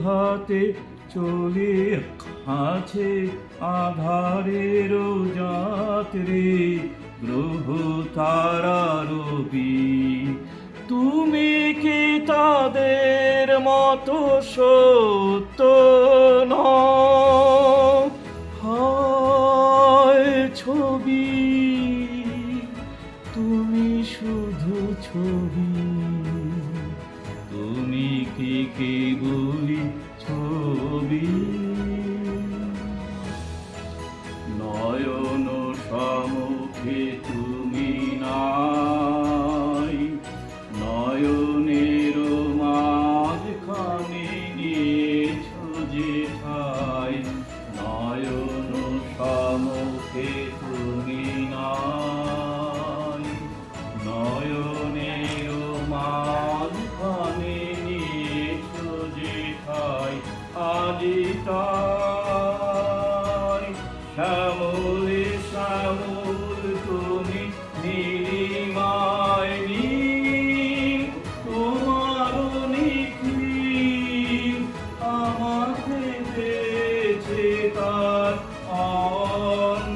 হাতে চলে আছে আধারের যাত্রী গ্রহ তারা রবি তুমি কি তাদের মতো সত্য? হয় ছবি, তুমি শুধু ছবি তুমি কি কি বলি ছবি? নয়ন সমুখে তুমি নাই, নয়নের মাঝখানে নিয়েছো যে ঠাই। নয়ন সমুখে তাই শ্যামলে শ্যামল তুমি তোমার আমাকে পেয়েছে তার অন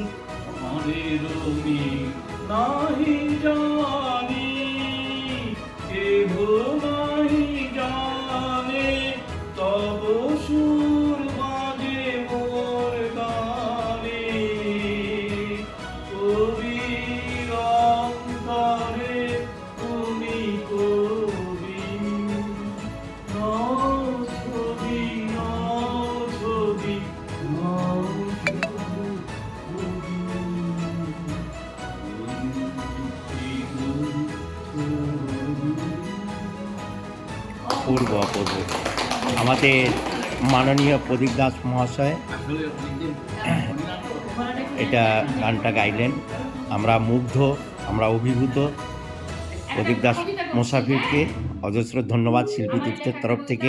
অপূর্ব অপূর্ব। আমাদের মাননীয় প্রদীপ দাস মহাশয়, এটা গানটা গাইলেন। আমরা মুগ্ধ, আমরা অভিভূত। প্রদীপ দাস মোসাফিরকে অজস্র ধন্যবাদ শিল্পী তীর্থের তরফ থেকে।